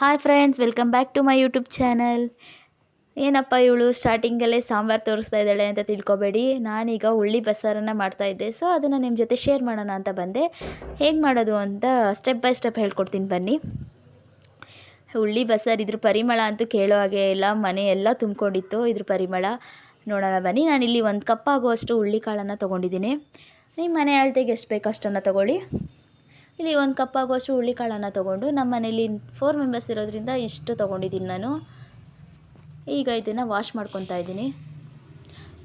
Hi friends welcome back to my YouTube channel ಏನಪ್ಪ ಇವಳು ಸ್ಟಾರ್ಟಿಂಗಲ್ಲೇ ಸಾಂಬಾರು ತೋರಿಸ್ತಾ ಇದ್ದಾಳೆ ಅಂತ ತಿಳ್ಕೊಬೇಡಿ. ನಾನೀಗ ಉಳ್ಳಿ ಬಸ್ಸಾರನ್ನು ಮಾಡ್ತಾಯಿದ್ದೆ ಸೊ ಅದನ್ನು ನಿಮ್ಮ ಜೊತೆ ಶೇರ್ ಮಾಡೋಣ ಅಂತ ಬಂದೆ. ಹೇಗೆ ಮಾಡೋದು ಅಂತ ಸ್ಟೆಪ್ ಬೈ ಸ್ಟೆಪ್ ಹೇಳ್ಕೊಡ್ತೀನಿ ಬನ್ನಿ. ಹುಳ್ಳಿ ಬಸ್ಸಾರು ಇದ್ರ ಪರಿಮಳ ಅಂತೂ ಕೇಳೋ ಹಾಗೆ ಇಲ್ಲ. ಎಲ್ಲ ತುಂಬಿಕೊಂಡಿತ್ತು ಇದ್ರ ಪರಿಮಳ. ನೋಡೋಣ ಬನ್ನಿ. ನಾನಿಲ್ಲಿ ಒಂದು ಕಪ್ ಆಗುವಷ್ಟು ಹುಳ್ಳಿ ಕಾಳನ್ನು ತೊಗೊಂಡಿದ್ದೀನಿ. ನಿಮ್ಮ ಮನೆ ಅಳತೆಗೆ ಎಷ್ಟು ಬೇಕು ಅಷ್ಟನ್ನು ತೊಗೊಳ್ಳಿ. ಇಲ್ಲಿ ಒಂದು ಕಪ್ ಆಗುವಷ್ಟು ಹುಳ್ಳಿ ಕಾಳನ್ನು ತೊಗೊಂಡು ನಮ್ಮ ಮನೇಲಿ ಫೋರ್ ಮೆಂಬರ್ಸ್ ಇರೋದ್ರಿಂದ ಇಷ್ಟು ತೊಗೊಂಡಿದ್ದೀನಿ ನಾನು. ಈಗ ಇದನ್ನು ವಾಶ್ ಮಾಡ್ಕೊತಾ ಇದ್ದೀನಿ.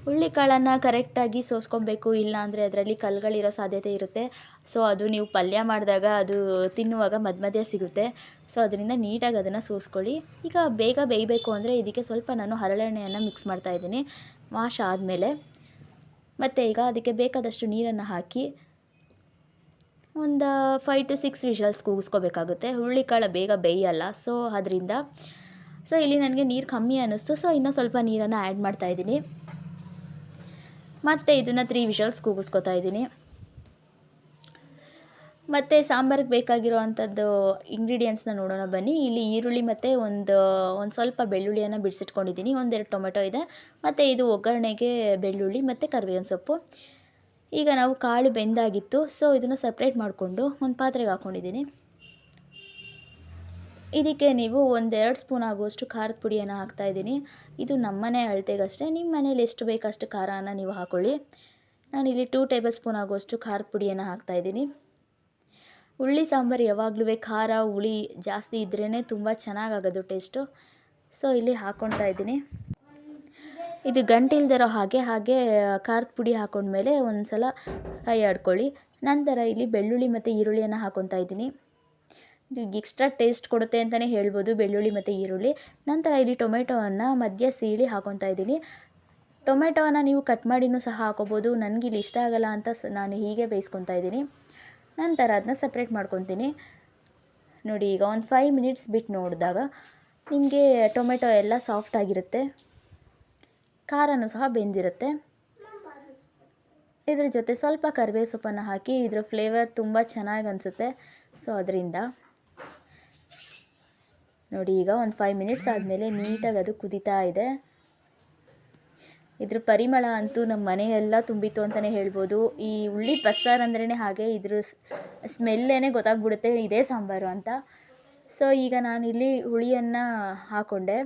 ಹುಳ್ಳಿ ಕಾಳನ್ನು ಕರೆಕ್ಟಾಗಿ ಸೋಸ್ಕೊಬೇಕು ಇಲ್ಲ ಅಂದರೆ ಅದರಲ್ಲಿ ಕಲ್ಗಳಿರೋ ಸಾಧ್ಯತೆ ಇರುತ್ತೆ. ಸೊ ಅದು ನೀವು ಪಲ್ಯ ಮಾಡಿದಾಗ ಅದು ತಿನ್ನುವಾಗ ಮಧ್ಯ ಸಿಗುತ್ತೆ. ಸೊ ಅದರಿಂದ ನೀಟಾಗಿ ಅದನ್ನು ಸೋಸ್ಕೊಳ್ಳಿ. ಈಗ ಬೇಗ ಬೇಯಬೇಕು ಅಂದರೆ ಇದಕ್ಕೆ ಸ್ವಲ್ಪ ನಾನು ಹರಳೆಣ್ಣೆಯನ್ನು ಮಿಕ್ಸ್ ಮಾಡ್ತಾ ಇದ್ದೀನಿ. ವಾಶ್ ಆದಮೇಲೆ. ಮತ್ತು ಈಗ ಅದಕ್ಕೆ ಬೇಕಾದಷ್ಟು ನೀರನ್ನು ಹಾಕಿ ಒಂದು ಫೈವ್ ಟು ಸಿಕ್ಸ್ ವಿಷಲ್ಸ್ ಕೂಗಿಸ್ಕೋಬೇಕಾಗುತ್ತೆ. ಹುರುಳಿಕಾಳು ಬೇಗ ಬೇಯಲ್ಲ. ಸೊ ಅದರಿಂದ ಸೊ ಇಲ್ಲಿ ನನಗೆ ನೀರು ಕಮ್ಮಿ ಅನ್ನಿಸ್ತು. ಸೊ ಇನ್ನೂ ಸ್ವಲ್ಪ ನೀರನ್ನು ಆ್ಯಡ್ ಮಾಡ್ತಾಯಿದ್ದೀನಿ ಮತ್ತು ಇದನ್ನು ತ್ರೀ ವಿಷಲ್ಸ್ ಕೂಗಿಸ್ಕೊತಾ ಇದ್ದೀನಿ. ಮತ್ತು ಸಾಂಬಾರಿಗೆ ಬೇಕಾಗಿರುವಂಥದ್ದು ಇಂಗ್ರೀಡಿಯೆಂಟ್ಸ್ನ ನೋಡೋಣ ಬನ್ನಿ. ಇಲ್ಲಿ ಈರುಳ್ಳಿ ಮತ್ತು ಒಂದು ಒಂದು ಸ್ವಲ್ಪ ಬೆಳ್ಳುಳ್ಳಿಯನ್ನು ಬಿಡಿಸಿಟ್ಕೊಂಡಿದ್ದೀನಿ. ಒಂದೆರಡು ಟೊಮೆಟೊ ಇದೆ. ಮತ್ತು ಇದು ಒಗ್ಗರಣೆಗೆ ಬೆಳ್ಳುಳ್ಳಿ ಮತ್ತು ಕರಿಬೇವಿನ ಸೊಪ್ಪು. ಈಗ ನಾವು ಕಾಳು ಬೆಂದಾಗಿತ್ತು ಸೊ ಇದನ್ನು ಸಪ್ರೇಟ್ ಮಾಡಿಕೊಂಡು ಒಂದು ಪಾತ್ರೆಗೆ ಹಾಕ್ಕೊಂಡಿದ್ದೀನಿ ಇದಕ್ಕೆ ನೀವು ಒಂದೆರಡು ಸ್ಪೂನ್ ಆಗುವಷ್ಟು ಖಾರದ ಪುಡಿಯನ್ನು ಹಾಕ್ತಾಯಿದ್ದೀನಿ ಇದು ನಮ್ಮನೆ ಅಳತೆಗಷ್ಟೇ ನಿಮ್ಮ ಮನೇಲಿ ಎಷ್ಟು ಬೇಕಷ್ಟು ಖಾರನ ನೀವು ಹಾಕ್ಕೊಳ್ಳಿ ನಾನಿಲ್ಲಿ ಟೂ ಟೇಬಲ್ ಸ್ಪೂನ್ ಆಗುವಷ್ಟು ಖಾರದ ಪುಡಿಯನ್ನು ಹಾಕ್ತಾಯಿದ್ದೀನಿ ಹುಳಿ ಸಾಂಬಾರು ಯಾವಾಗಲೂ ಖಾರ, ಹುಳಿ ಜಾಸ್ತಿ ಇದ್ರೇ ತುಂಬ ಚೆನ್ನಾಗಾಗೋದು ಟೇಸ್ಟು ಸೊ ಇಲ್ಲಿ ಹಾಕ್ಕೊಳ್ತಾ ಇದ್ದೀನಿ. ಇದು ಗಂಟಿಲ್ದಿರೋ ಹಾಗೆ ಹಾಗೆ ಖಾರದ ಪುಡಿ ಹಾಕೊಂಡ್ಮೇಲೆ ಒಂದು ಸಲ ಕೈ ಆಡ್ಕೊಳ್ಳಿ. ನಂತರ ಇಲ್ಲಿ ಬೆಳ್ಳುಳ್ಳಿ ಮತ್ತು ಈರುಳ್ಳಿಯನ್ನು ಹಾಕೊತಾ ಇದ್ದೀನಿ. ಇದು ಎಕ್ಸ್ಟ್ರಾ ಟೇಸ್ಟ್ ಕೊಡುತ್ತೆ ಅಂತಲೇ ಹೇಳ್ಬೋದು, ಬೆಳ್ಳುಳ್ಳಿ ಮತ್ತು ಈರುಳ್ಳಿ. ನಂತರ ಇಲ್ಲಿ ಟೊಮೆಟೊವನ್ನು ಮಧ್ಯ ಸೀಳಿ ಹಾಕೊತಾ ಇದ್ದೀನಿ. ಟೊಮೆಟೊವನ್ನು ನೀವು ಕಟ್ ಮಾಡಿನೂ ಸಹ ಹಾಕೋಬೋದು. ನನಗಿಲ್ಲಿ ಇಷ್ಟ ಆಗಲ್ಲ ಅಂತ ನಾನು ಹೀಗೆ ಬೇಯಿಸ್ಕೊತಾ ಇದ್ದೀನಿ. ನಂತರ ಅದನ್ನ ಸಪ್ರೇಟ್ ಮಾಡ್ಕೊತೀನಿ. ನೋಡಿ, ಈಗ ಒಂದು ಫೈವ್ ಮಿನಿಟ್ಸ್ ಬಿಟ್ಟು ನೋಡಿದಾಗ ನಿಮಗೆ ಟೊಮೆಟೊ ಎಲ್ಲ ಸಾಫ್ಟ್ ಆಗಿರುತ್ತೆ. ಖಾರನೂ ಸಹ ಬೆಂದಿರುತ್ತೆ. ಇದ್ರ ಜೊತೆ ಸ್ವಲ್ಪ ಕರಿಬೇವು ಸೊಪ್ಪನ್ನು ಹಾಕಿ ಇದ್ರ ಫ್ಲೇವರ್ ತುಂಬ ಚೆನ್ನಾಗಿ ಅನಿಸುತ್ತೆ. ಸೊ ಅದರಿಂದ ನೋಡಿ, ಈಗ ಒಂದು ಫೈವ್ ಮಿನಿಟ್ಸ್ ಆದಮೇಲೆ ನೀಟಾಗಿ ಅದು ಕುದೀತಾ ಇದೆ. ಇದ್ರ ಪರಿಮಳ ಅಂತೂ ನಮ್ಮ ಮನೆಯೆಲ್ಲ ತುಂಬಿತ್ತು ಅಂತಲೇ ಹೇಳ್ಬೋದು. ಈ ಉಳ್ಳಿ ಬಸ್ಸಾರು ಅಂದ್ರೇ ಹಾಗೆ ಇದ್ರ ಸ್ಮೆಲ್ಲೇ ಗೊತ್ತಾಗ್ಬಿಡುತ್ತೆ, ಇದೇ ಸಾಂಬಾರು ಅಂತ. ಸೊ ಈಗ ನಾನಿಲ್ಲಿ ಹುಳಿಯನ್ನು ಹಾಕ್ಕೊಂಡೆ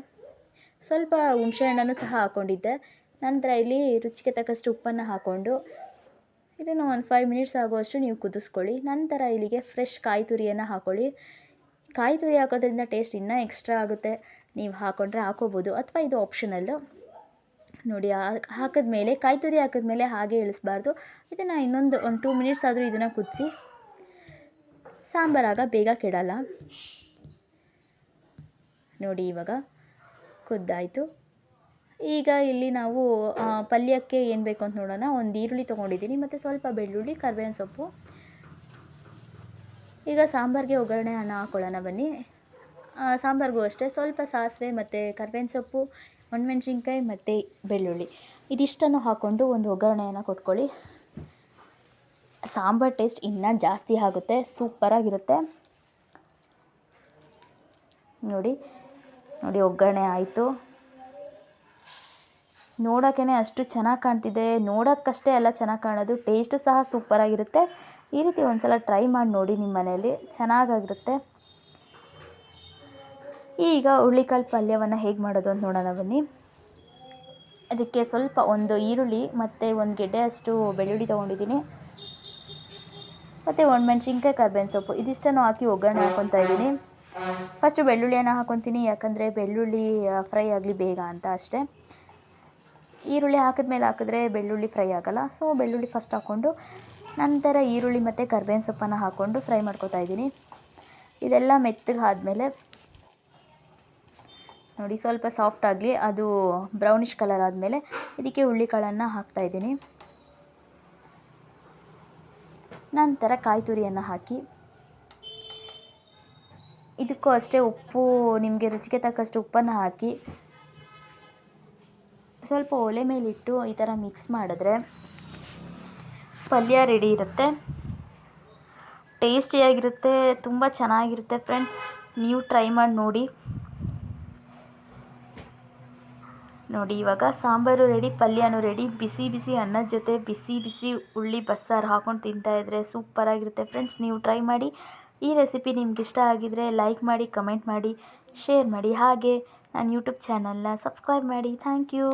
ಸ್ವಲ್ಪ ಹುಣಸೆಹಣ್ಣನ್ನು ಸಹ ಹಾಕ್ಕೊಂಡಿದ್ದೆ ನಂತರ ಇಲ್ಲಿ ರುಚಿಗೆ ತಕ್ಕಷ್ಟು ಉಪ್ಪನ್ನು ಹಾಕ್ಕೊಂಡು ಇದನ್ನು ಒಂದು ಫೈವ್ ಮಿನಿಟ್ಸ್ ಆಗುವಷ್ಟು ನೀವು ಕುದಿಸ್ಕೊಳ್ಳಿ. ನಂತರ ಇಲ್ಲಿಗೆ ಫ್ರೆಶ್ ಕಾಯಿ ತುರಿಯನ್ನು ಹಾಕ್ಕೊಳ್ಳಿ ಕಾಯಿ ತುರಿ ಹಾಕೋದ್ರಿಂದ ಟೇಸ್ಟ್ ಇನ್ನೂ ಎಕ್ಸ್ಟ್ರಾ ಆಗುತ್ತೆ. ನೀವು ಹಾಕ್ಕೊಂಡ್ರೆ ಹಾಕೋಬೋದು. ಅಥವಾ ಇದು ಆಪ್ಷನಲ್ಲು ನೋಡಿ ಹಾಕಿದ ಮೇಲೆ ಕಾಯಿ ತುರಿ ಹಾಕಿದ ಮೇಲೆ ಹಾಗೆ ಇಳಿಸ್ಬಾರ್ದು. ಇದನ್ನು ಇನ್ನೊಂದು ಒಂದು ಟೂ ಮಿನಿಟ್ಸ್ ಆದರೂ ಇದನ್ನು ಕುದಿಸಿ, ಸಾಂಬಾರಾಗ ಬೇಗ ಕೆಡಲ್ಲ. ನೋಡಿ, ಇವಾಗ ಕುದ್ದಾಯಿತು ಈಗ ಇಲ್ಲಿ ನಾವು ಪಲ್ಯಕ್ಕೆ ಏನು ಬೇಕು ಅಂತ ನೋಡೋಣ. ಒಂದು ಈರುಳ್ಳಿ ತೊಗೊಂಡಿದ್ದೀನಿ, ಮತ್ತು ಸ್ವಲ್ಪ ಬೆಳ್ಳುಳ್ಳಿ, ಕರ್ಬೇವಿನ ಸೊಪ್ಪು. ಈಗ ಸಾಂಬಾರಿಗೆ ಒಗ್ಗರಣೆ ಅನ್ನ ಹಾಕ್ಕೊಳ್ಳೋಣ ಬನ್ನಿ. ಸಾಂಬಾರಿಗೂ ಅಷ್ಟೇ. ಸ್ವಲ್ಪ ಸಾಸಿವೆ ಮತ್ತು ಕರ್ಬೇವಿನ ಸೊಪ್ಪು, ಒಣಮೆಣ್ಸಿನ್ಕಾಯಿ ಮತ್ತು ಬೆಳ್ಳುಳ್ಳಿ. ಇದಿಷ್ಟನ್ನು ಹಾಕ್ಕೊಂಡು ಒಂದು ಒಗ್ಗರಣೆಯನ್ನು ಕೊಟ್ಕೊಳ್ಳಿ. ಸಾಂಬಾರು ಟೇಸ್ಟ್ ಇನ್ನೂ ಜಾಸ್ತಿ ಆಗುತ್ತೆ, ಸೂಪರಾಗಿರುತ್ತೆ. ನೋಡಿ ನೋಡಿ, ಒಗ್ಗರಣೆ ಆಯಿತು. ನೋಡೋಕ್ಕೇ ಅಷ್ಟು ಚೆನ್ನಾಗಿ ಕಾಣ್ತಿದೆ. ನೋಡೋಕ್ಕಷ್ಟೇ ಎಲ್ಲ ಚೆನ್ನಾಗಿ ಕಾಣೋದು. ಟೇಸ್ಟು ಸಹ ಸೂಪರಾಗಿರುತ್ತೆ ಈ ರೀತಿ ಒಂದು ಸಲ ಟ್ರೈ ಮಾಡಿ ನೋಡಿ ನಿಮ್ಮ ಮನೆಯಲ್ಲಿ. ಚೆನ್ನಾಗಾಗಿರುತ್ತೆ. ಈಗ ಹುರುಳಿಕಾಳು ಪಲ್ಯವನ್ನು ಹೇಗೆ ಮಾಡೋದು ಅಂತ ನೋಡೋಣ ಬನ್ನಿ. ಅದಕ್ಕೆ ಸ್ವಲ್ಪ ಒಂದು ಈರುಳ್ಳಿ ಮತ್ತು ಒಂದು ಗೆಡ್ಡೆ ಅಷ್ಟು ಬೆಳ್ಳುಳ್ಳಿ ತೊಗೊಂಡಿದ್ದೀನಿ. ಮತ್ತು ಒಣಮೆಣ್ಸಿನ್ಕಾಯಿ ಕರ್ಬೇವಿನ ಸೊಪ್ಪು. ಇದಿಷ್ಟನ್ನು ಹಾಕಿ ಒಗ್ಗರಣೆ ಹಾಕ್ಕೊತಾ ಇದ್ದೀನಿ. ಫಸ್ಟು ಬೆಳ್ಳುಳ್ಳಿಯನ್ನು ಹಾಕ್ಕೊತೀನಿ ಯಾಕಂದರೆ ಬೆಳ್ಳುಳ್ಳಿ ಫ್ರೈ ಆಗಲಿ ಬೇಗ ಅಂತ ಅಷ್ಟೇ. ಈರುಳ್ಳಿ ಹಾಕಿದ್ಮೇಲೆ ಹಾಕಿದ್ರೆ ಬೆಳ್ಳುಳ್ಳಿ ಫ್ರೈ ಆಗೋಲ್ಲ. ಸೊ ಬೆಳ್ಳುಳ್ಳಿ ಫಸ್ಟ್ ಹಾಕ್ಕೊಂಡು, ನಂತರ ಈರುಳ್ಳಿ ಮತ್ತು ಕರ್ಬೇವಿನ ಸೊಪ್ಪನ್ನು ಹಾಕ್ಕೊಂಡು ಫ್ರೈ ಮಾಡ್ಕೊತಾ ಇದ್ದೀನಿ. ಇದೆಲ್ಲ ಮೆತ್ತಗೆ ಆದಮೇಲೆ, ನೋಡಿ ಸ್ವಲ್ಪ ಸಾಫ್ಟ್ ಆಗಲಿ, ಅದು ಬ್ರೌನಿಷ್ ಕಲರ್ ಆದಮೇಲೆ ಇದಕ್ಕೆ ಹುಳ್ಳಿಕಾಳನ್ನು ಹಾಕ್ತಾಯಿದ್ದೀನಿ ನಂತರ ಕಾಯಿ ತುರಿಯನ್ನು ಹಾಕಿ ಇದಕ್ಕೂ ಅಷ್ಟೇ ಉಪ್ಪು, ನಿಮಗೆ ರುಚಿಗೆ ತಕ್ಕಷ್ಟು ಉಪ್ಪನ್ನು ಹಾಕಿ ಸ್ವಲ್ಪ ಒಲೆ ಮೇಲಿಟ್ಟು ಈ ಥರ ಮಿಕ್ಸ್ ಮಾಡಿದ್ರೆ ಪಲ್ಯ ರೆಡಿ ಇರುತ್ತೆ. ಟೇಸ್ಟಿಯಾಗಿರುತ್ತೆ ತುಂಬ ಚೆನ್ನಾಗಿರುತ್ತೆ ಫ್ರೆಂಡ್ಸ್ ನೀವು ಟ್ರೈ ಮಾಡಿ ನೋಡಿ. ನೋಡಿ, ಇವಾಗ ಸಾಂಬಾರು ರೆಡಿ ಪಲ್ಯನೂ ರೆಡಿ ಬಿಸಿ ಬಿಸಿ ಅನ್ನದ ಜೊತೆ ಬಿಸಿ ಬಿಸಿ ಉಳ್ಳಿ ಬಸ್ಸಾರು ಹಾಕೊಂಡು ತಿಂತಾಯಿದ್ರೆ ಸೂಪರಾಗಿರುತ್ತೆ ಫ್ರೆಂಡ್ಸ್ ನೀವು ಟ್ರೈ ಮಾಡಿ. ಈ ರೆಸಿಪಿ ನಿಮ್ಗೆ ಇಷ್ಟ ಆಗಿದರೆ ಲೈಕ್ ಮಾಡಿ, ಕಮೆಂಟ್ ಮಾಡಿ, ಶೇರ್ ಮಾಡಿ. ಹಾಗೆ ನನ್ನ ಯೂಟ್ಯೂಬ್ ಚಾನಲ್ನ ಸಬ್ಸ್ಕ್ರೈಬ್ ಮಾಡಿ. Thank you.